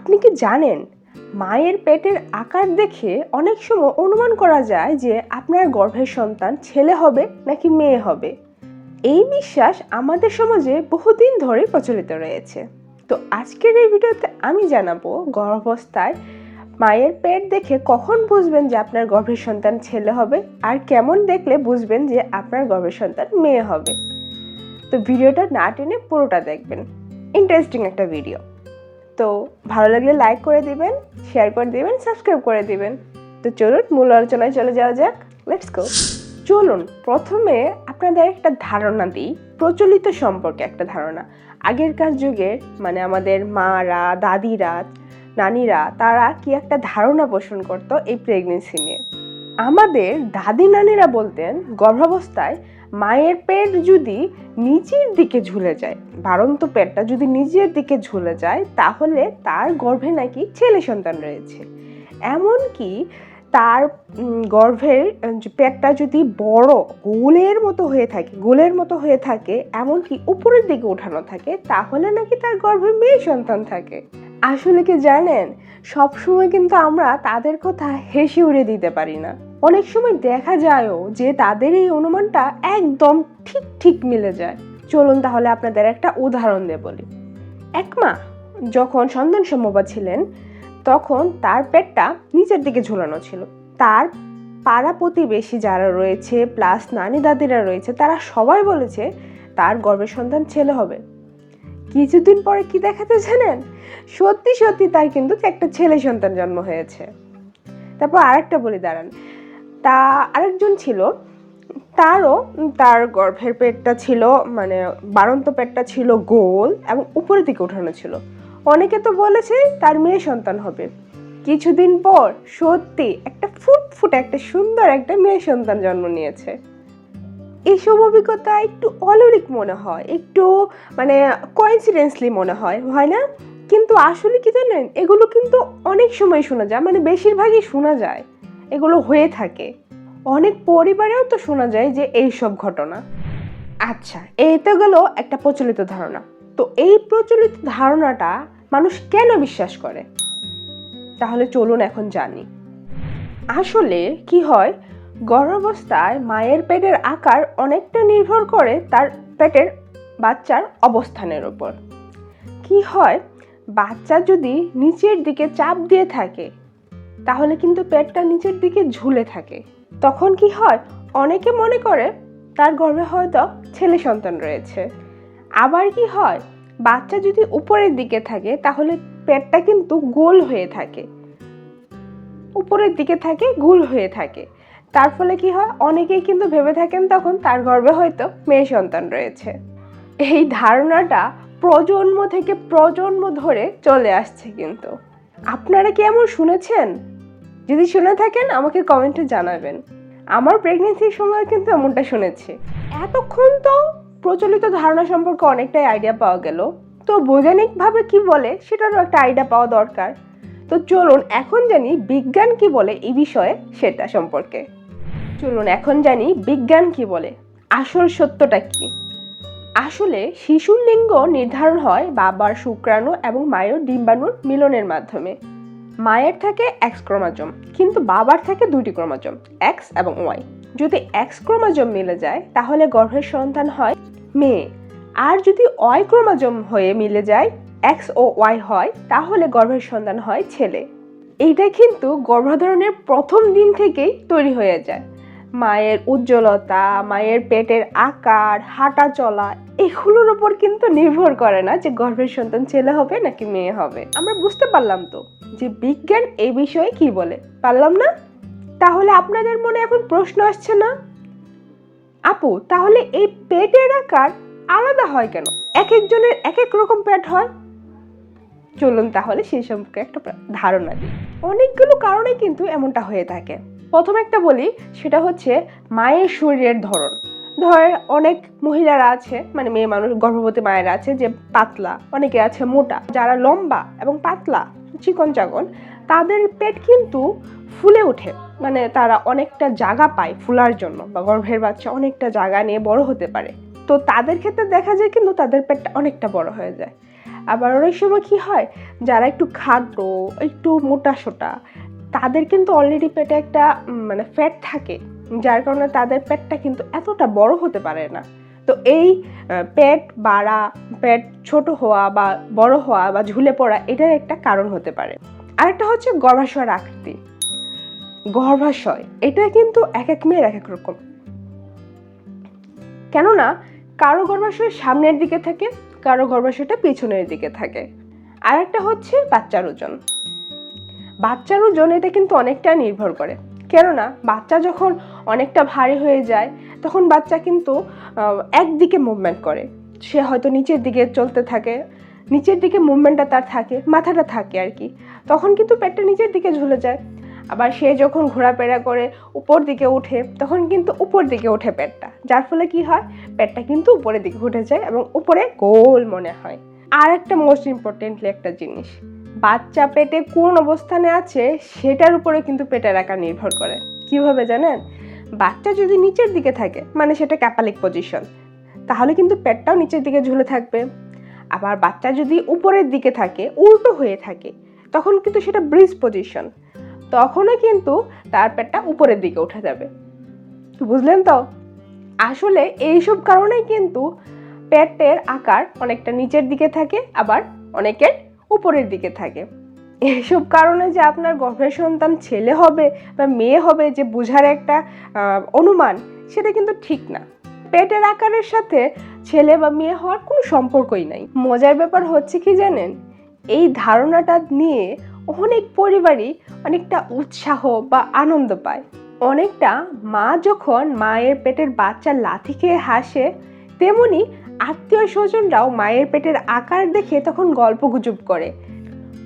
আপনি কি জানেন, মায়ের পেটের আকার দেখে অনেক সময় অনুমান করা যায় যে আপনার গর্ভের সন্তান ছেলে হবে নাকি মেয়ে হবে? এই বিশ্বাস আমাদের সমাজে বহুদিন ধরে প্রচলিত রয়েছে। তো আজকের এই ভিডিওতে আমি জানাব, গর্ভাবস্থায় মায়ের পেট দেখে কখন বুঝবেন যে আপনার গর্ভের সন্তান ছেলে হবে? আর কেমন দেখলে বুঝবেন যে আপনার গর্ভের সন্তান মেয়ে হবে? তো ভিডিওটা না টেনে পুরোটা দেখবেন। ইন্টারেস্টিং একটা ভিডিও। তো ভালো লাগলে লাইক করে দিবেন শেয়ার করে দিবেন সাবস্ক্রাইব করে দিবেন। তো চলুন, মূল আলোচনায় চলে যাওয়া যাক। লেটস গো চলুন, প্রথমে আপনাদের একটা ধারণা দিই। প্রচলিত সম্পর্কে একটা ধারণা। আগেরকার যুগের মানে আমাদের মারা, দাদিরা, নানিরা, তারা কি একটা ধারণা পোষণ করতো এই প্রেগনেন্সি নিয়ে? আমাদের দাদি নানিরা বলতেন, গর্ভাবস্থায় মায়ের পেট যদি নিচের দিকে ঝুলে যায়, বাড়ন্ত পেটটা যদি নিজের দিকে ঝুলে যায়, তাহলে তার গর্ভে নাকি ছেলে সন্তান রয়েছে। এমনকি তার গর্ভের পেটটা যদি বড়, গোলের মতো হয়ে থাকে, গোলের মতো হয়ে থাকে, এমনকি উপরের দিকে ওঠানো থাকে, তাহলে নাকি তার গর্ভে মেয়ে সন্তান থাকে। আসলে কি জানেন? সবসময় কিন্তু আমরা তাদের কথা হেসে উড়ে দিতে পারি না। অনেক সময় দেখা যায়ও যে তাদের এই অনুমানটা একদম ঠিক ঠিক মিলে যায়। চলুন তাহলে আপনাদের একটা উদাহরণ দিয়ে বলি। এক মা যখন সন্তান সম্ভবা ছিলেন, তখন তার পেটটা নিচের দিকে ঝুলানো ছিল। তার পাড়া প্রতিবেশী যারা রয়েছে প্লাস নানি দাদিরা রয়েছে, তারা সবাই বলেছে তার গর্ভের সন্তান ছেলে হবে। কিছুদিন পরে কি দেখাতে জানেন? সত্যি সত্যি তার কিন্তু একটা ছেলে সন্তান জন্ম হয়েছে। তারপর আরেকটা বলি দাঁড়ান। তা আরেকজন ছিল, তারও তার গর্ভের পেটটা ছিল মানে বাড়ন্ত পেটটা ছিল গোল এবং উপরের দিকে ওঠানো ছিল। অনেকে তো বলেছে তার মেয়ে সন্তান হবে। কিছুদিন পর সত্যি একটা ফুটফুটে একটা সুন্দর একটা মেয়ে সন্তান জন্ম নিয়েছে। এইসব অভিজ্ঞতা একটু অলরিক মনে হয়, একটু মানে কোইন্সিডেন্সলি মনে হয় হয় না? কিন্তু আসলে কি জানেন, এগুলো কিন্তু অনেক সময় শোনা যায় মানে বেশিরভাগই শোনা যায়। এগুলো হয়ে থাকে। অনেক পরিবারেও তো শোনা যায় যে এই সব ঘটনা। আচ্ছা তো গেল একটা প্রচলিত ধারণা। তো এই প্রচলিত ধারণাটা মানুষ কেন বিশ্বাস করে? তাহলে চলুন এখন জানি। আসলে কি হয়, গর্ভাবস্থায় মায়ের পেটের আকার অনেকটা নির্ভর করে তার পেটের বাচ্চার অবস্থানের উপর। কি হয়, বাচ্চা যদি নিচের দিকে চাপ দিয়ে থাকে তাহলে কিন্তু পেটটা নিচের দিকে ঝুলে থাকে। তখন কি হয়? অনেকে মনে করে, তার গর্ভে হয়তো ছেলে সন্তান রয়েছে। আবার কি হয়? বাচ্চা যদি উপরের দিকে থাকে, তাহলে পেটটা কিন্তু গোল হয়ে থাকে। উপরের দিকে থাকে, গোল হয়ে থাকে। তার ফলে কি হয়? অনেকেই কিন্তু ভেবে থাকেন তখন তার গর্ভে হয়তো মেয়ে সন্তান রয়েছে। এই ধারণাটা প্রজন্ম থেকে প্রজন্ম ধরে চলে আসছে কিন্তু। আপনারা কি এমন শুনেছেন? যদি শুনে থাকেন, আমাকে কমেন্টে জানাবেন। আমার প্রেগনেন্সির সময় কিন্তু এমনটা শুনেছি। এতক্ষণ তো প্রচলিত ধারণা সম্পর্কে অনেকটাই আইডিয়া পাওয়া গেল। তো বৈজ্ঞানিকভাবে কি বলে, সেটারও একটা আইডিয়া পাওয়া দরকার। তো চলুন, এখন জানি বিজ্ঞান কি বলে, এই বিষয়ে সেটা সম্পর্কে। চলুন, এখন জানি বিজ্ঞান কি বলে, আসল সত্যটা কি? আসলে শিশুর লিঙ্গ নির্ধারণ হয় বাবার শুক্রাণু এবং মায়ের ডিম্বাণুর মিলনের মাধ্যমে। মায়ের থাকে এক্স ক্রোমাজম, কিন্তু বাবার থাকে দুটি ক্রোমাজম এক্স এবং ওয়াই যদি এক্স ক্রোমাজম মিলে যায়, তাহলে গর্ভের সন্তান হয় মেয়ে। আর যদি ওয়াই ক্রোমাজম হয়ে মিলে যায় এক্স ও ওয়াই হয়, তাহলে গর্ভের সন্তান হয় ছেলে। এইটা কিন্তু গর্ভধারণের প্রথম দিন থেকেই তৈরি হয়ে যায়। মায়ের উজ্জ্বলতা, মায়ের পেটের আকার, হাঁটা চলা, এগুলোর উপর কিন্তু নির্ভর করে না যে গর্ভের সন্তান ছেলে হবে নাকি মেয়ে হবে। আমরা বুঝতে পারলাম তো যে বিজ্ঞান এই বিষয়ে কি বলে। পারলাম না? তাহলে আপনাদের মনে এখন প্রশ্ন আসছে না? আপু, তাহলে এই পেটের আকার আলাদা হয় কেন? এক একজনের এক এক রকম পেট হয়? চলুন তাহলে সেই সম্পর্কে একটা ধারণা দিই। অনেকগুলো কারণে কিন্তু এমনটা হয়ে থাকে। প্রথম একটা বলি, সেটা হচ্ছে মায়ের শরীরের ধরন। ধর, অনেক মহিলারা আছে মানে মেয়ে মানুষ, গর্ভবতী মায়েরা আছে যে পাতলা, অনেকে আছে মোটা। যারা লম্বা এবং পাতলা চিকন চাকন তাদের পেট কিন্তু ফুলে ওঠে। মানে তারা অনেকটা জায়গা পায় ফুলার জন্য, বা গর্ভের বাচ্চা অনেকটা জায়গা নিয়ে বড় হতে পারে। তো তাদের ক্ষেত্রে দেখা যায় কিন্তু তাদের পেটটা অনেকটা বড় হয়ে যায়। আবার অনেক সময় কি হয়, যারা একটু খাটো, একটু মোটা সোটা তাদের কিন্তু অলরেডি পেটে একটা মানে ফ্যাট থাকে, যার কারণে তাদের পেটটা কিন্তু এতটা বড় হতে পারে না। তো এই পেট বাড়া, পেট ছোট হওয়া বা বড় হওয়া বা ঝুলে পড়া, এটার একটা কারণ হতে পারে। আরেকটা হচ্ছে গর্ভাশয়ের আকৃতি। গর্ভাশয়, এটা কিন্তু এক এক মেয়ের এক এক রকম। কেননা, কারও গর্ভাশয় সামনের দিকে থাকে, কারও গর্ভাশয়টা পিছনের দিকে থাকে। আর একটা হচ্ছে বাচ্চার ওজন। বাচ্চার ওজন এটা কিন্তু অনেকটা নির্ভর করে। কেননা বাচ্চা যখন অনেকটা ভারী হয়ে যায়, তখন বাচ্চা কিন্তু একদিকে মুভমেন্ট করে। সে হয়তো নিচের দিকে চলতে থাকে, নিচের দিকে মুভমেন্টটা তার থাকে, মাথাটা থাকে আর কি। তখন কিন্তু পেটটা নিচের দিকে ঝুলে যায়। আবার সে যখন ঘোরাফেরা করে উপর দিকে ওঠে তখন কিন্তু উপর দিকে ওঠে পেটটা। যার ফলে কি হয়? পেটটা কিন্তু উপরের দিকে উঠে যায় এবং উপরে গোল মনে হয়। আর একটা মোস্ট ইম্পর্টেন্টলি একটা জিনিস বাচ্চা পেটে কোন অবস্থানে আছে, সেটার উপরে কিন্তু পেটের আকার নির্ভর করে। কীভাবে জানেন? বাচ্চা যদি নিচের দিকে থাকে মানে সেটা ক্যাপালিক পজিশন তাহলে কিন্তু পেটটাও নিচের দিকে ঝুলে থাকবে। আবার বাচ্চা যদি উপরের দিকে থাকে, উল্টো হয়ে থাকে, তখন কিন্তু সেটা ব্রিজ পজিশন তখনও কিন্তু তার পেটটা উপরের দিকে উঠে যাবে। বুঝলেন তো? আসলে এইসব কারণেই কিন্তু পেটের আকার অনেকটা নিচের দিকে থাকে, আবার অনেকের উপরের দিকে থাকে। এইসব কারণে যে আপনার গর্ভের সন্তান ছেলে হবে বা মেয়ে হবে যে বোঝার একটা অনুমান, সেটা কিন্তু ঠিক না। পেটের আকারের সাথে ছেলে বা মেয়ে হওয়ার কোনো সম্পর্কই নাই। মজার ব্যাপার হচ্ছে কি জানেন? এই ধারণাটা নিয়ে অনেক পরিবারই অনেকটা উৎসাহ বা আনন্দ পায়। অনেকটা মা যখন মায়ের পেটের বাচ্চা লাথি খেয়ে হাসে, তেমনি আত্মীয় স্বজনরাও মায়ের পেটের আকার দেখে তখন গল্প গুজব করে।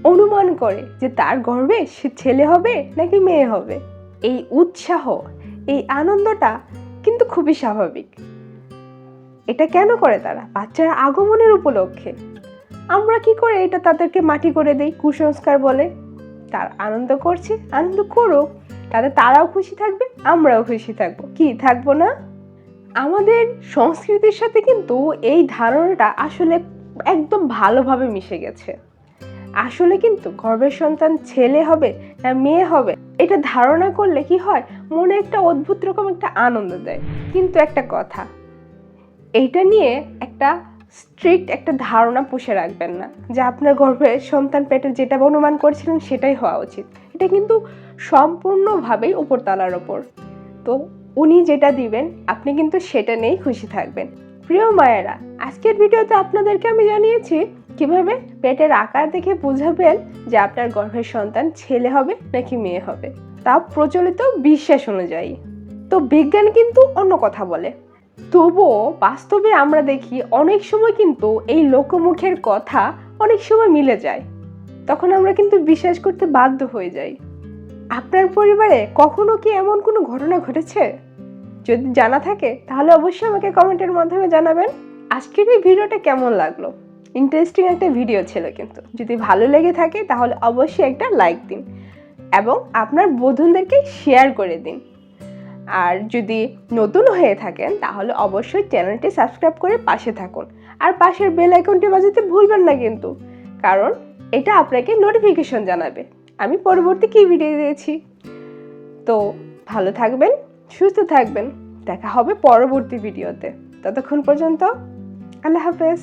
অনুমান করে যে তার গর্বে সে ছেলে হবে নাকি মেয়ে হবে। এই উৎসাহ, এই আনন্দটা কিন্তু খুবই স্বাভাবিক। এটা কেন করে তারা? বাচ্চার আগমনের উপলক্ষে। আমরা কি করে এটা তাদেরকে মাটি করে দেই, কুসংস্কার বলে? তার আনন্দ করছে, আনন্দ করুক। তাতে তারাও খুশি থাকবে, আমরাও খুশি থাকব। কি, থাকব না? আমাদের সংস্কৃতির সাথে কিন্তু এই ধারণাটা আসলে একদম ভালোভাবে মিশে গেছে। আসলে কিন্তু গর্ভের সন্তান ছেলে হবে, না মেয়ে হবে, এটা ধারণা করলে কি হয়? মনে একটা অদ্ভুত রকম একটা আনন্দ দেয়। কিন্তু একটা কথা, এইটা নিয়ে একটা স্ট্রিক্ট একটা ধারণা পুষে রাখবেন না যে আপনার গর্ভে সন্তান পেটে যেটা অনুমান করছিলেন সেটাই হওয়া উচিত। এটা কিন্তু সম্পূর্ণভাবেই উপরতলার ওপর। তো উনি যেটা দিবেন, আপনি কিন্তু সেটা নিয়েই খুশি থাকবেন। প্রিয় মায়েরা, আজকের ভিডিওতে আপনাদেরকে আমি জানিয়েছি কীভাবে পেটের আকার দেখে বুঝাবেন যে আপনার গর্ভের সন্তান ছেলে হবে নাকি মেয়ে হবে। তা প্রচলিত বিশ্বাস অনুযায়ী। তো বিজ্ঞান কিন্তু অন্য কথা বলে। তবুও বাস্তবে আমরা দেখি অনেক সময় কিন্তু এই লোকমুখের কথা অনেক সময় মিলে যায়। তখন আমরা কিন্তু বিশ্বাস করতে বাধ্য হয়ে যাই। আপনার পরিবারে কখনো কি এমন কোনো ঘটনা ঘটেছে? যদি জানা থাকে, তাহলে অবশ্যই আমাকে কমেন্টের মাধ্যমে জানাবেন। আজকের এই ভিডিওটা কেমন লাগল? ইন্টারেস্টিং একটা ভিডিও ছিল কিন্তু। যদি ভালো লেগে থাকে, তাহলে অবশ্যই একটা লাইক দিন এবং আপনার বন্ধুদেরকে শেয়ার করে দিন। আর যদি নতুন হয়ে থাকেন, তাহলে অবশ্যই চ্যানেলটি সাবস্ক্রাইব করে পাশে থাকুন। আর পাশের বেল আইকনটি বাজাতে ভুলবেন না কিন্তু। কারণ এটা আপনাকে নোটিফিকেশন জানাবে। আমি পরবর্তী কী ভিডিও দিয়েছি? তো ভালো থাকবেন, সুস্থ থাকবেন। দেখা হবে পরবর্তী ভিডিওতে ততক্ষণ পর্যন্ত, আল্লাহ হাফেজ।